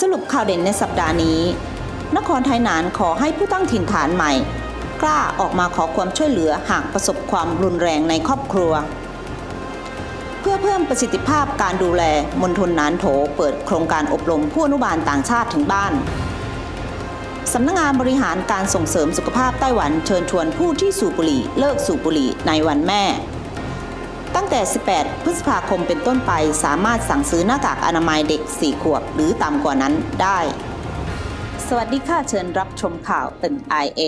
สรุปข่าวเด่นในสัปดาห์นี้ นครไทยนานขอให้ผู้ตั้งถิ่นฐานใหม่ กล้าออกมาขอความช่วยเหลือหากประสบความรุนแรงในครอบครัว เพื่อเพิ่มประสิทธิภาพการดูแลมณฑลนานโถเปิดโครงการอบรมผู้อนุบาลต่างชาติถึงบ้านสำนักงงานบริหารการส่งเสริมสุขภาพไต้หวันเชิญชวนผู้ที่สูบบุหรี่เลิกสูบบุหรี่ในวันแม่ ตั้งแต่ 18 พฤษภาคมเป็นต้นไปสามารถสั่งซื้อหน้ากากอนามัยเด็ก 4 ขวบ หรือต่ำกว่านั้นได้ สวัสดีค่ะเชิญรับชมข่าวตึง IA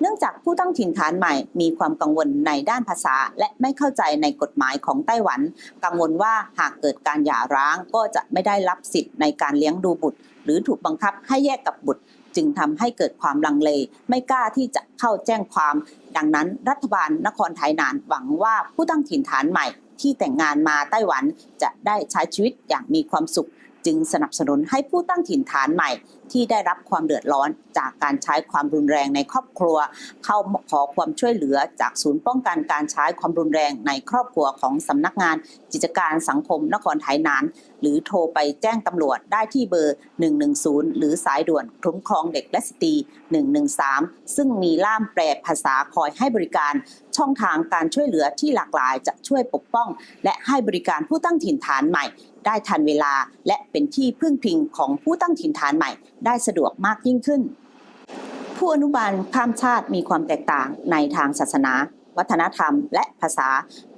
เนื่องจากผู้ตั้งถิ่นฐานใหม่มีความกังวลในด้านภาษา และไม่เข้าใจในกฎหมายของไต้หวัน กังวลว่าหากเกิดการหย่าร้างก็จะไม่ได้รับสิทธิ์ในการเลี้ยงดูบุตร หรือถูกบังคับให้แยกกับบุตร จึงทำให้เกิดความลังเล ไม่กล้าที่จะเข้าแจ้งความ ดังนั้นรัฐบาลนครไทยนานหวังว่าผู้ตั้งถิ่นฐานใหม่ที่แต่งงานมาไต้หวันจะได้ใช้ชีวิตอย่างมีความสุข จึงสนับสนุนให้ผู้ตั้งถิ่นฐานใหม่ ที่ได้รับความเดือดร้อนจากการใช้ความรุนแรงในครอบครัว เข้าขอความช่วยเหลือจากศูนย์ป้องกันการใช้ความรุนแรงในครอบครัวของสำนักงานกิจการสังคมนครไทยนาน หรือโทรไปแจ้งตำรวจได้ที่เบอร์ 110 หรือสายด่วนคุ้มครองเด็กและสตรี 113 ซึ่งมีล่ามแปลภาษาคอยให้บริการ ช่องทางการช่วยเหลือที่หลากหลายจะช่วยปกป้อง และให้บริการผู้ตั้งถิ่นฐานใหม่ ได้ทันเวลาและเป็นที่พึ่งพิงของผู้ตั้งถิ่นฐานใหม่ได้สะดวกมากยิ่งขึ้น ผู้อนุบาลข้ามชาติมีความแตกต่างในทางศาสนา วัฒนธรรม และภาษา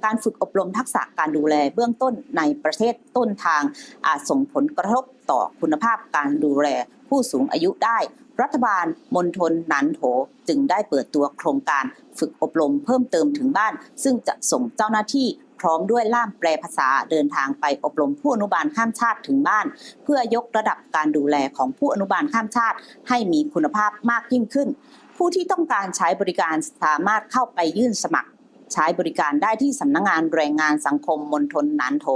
การฝึกอบรมทักษะการดูแลเบื้องต้นในประเทศต้นทางอาจส่งผลกระทบต่อคุณภาพการดูแลผู้สูงอายุได้ รัฐบาลมณฑลหนันโถจึงได้เปิดตัวโครงการฝึกอบรมเพิ่มเติมถึงบ้าน ซึ่งจะส่งเจ้าหน้าที่ พร้อมด้วยล่ามแปลภาษาเดินทางไปอบรมผู้อนุบาลข้ามชาติถึงบ้าน เพื่อยกระดับการดูแลของผู้อนุบาลข้ามชาติ ให้มีคุณภาพมากยิ่งขึ้น ผู้ที่ต้องการใช้บริการสามารถเข้าไปยื่นสมัครใช้บริการได้ที่สำนักงงานแรงงานสังคมมณฑลหนานโถ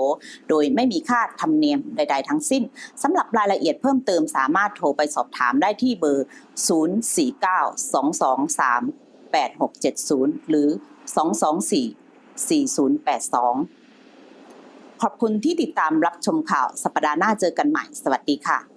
โดยไม่มีค่าธรรมเนียมใด ๆ ทั้งสิ้น สำหรับรายละเอียดเพิ่มเติมสามารถโทรไปสอบถามได้ที่เบอร์ 049-223-8670 หรือ 4082 ขอบคุณที่ติดตามรับชมข่าวสัปดาห์หน้าเจอกันใหม่ สวัสดีค่ะ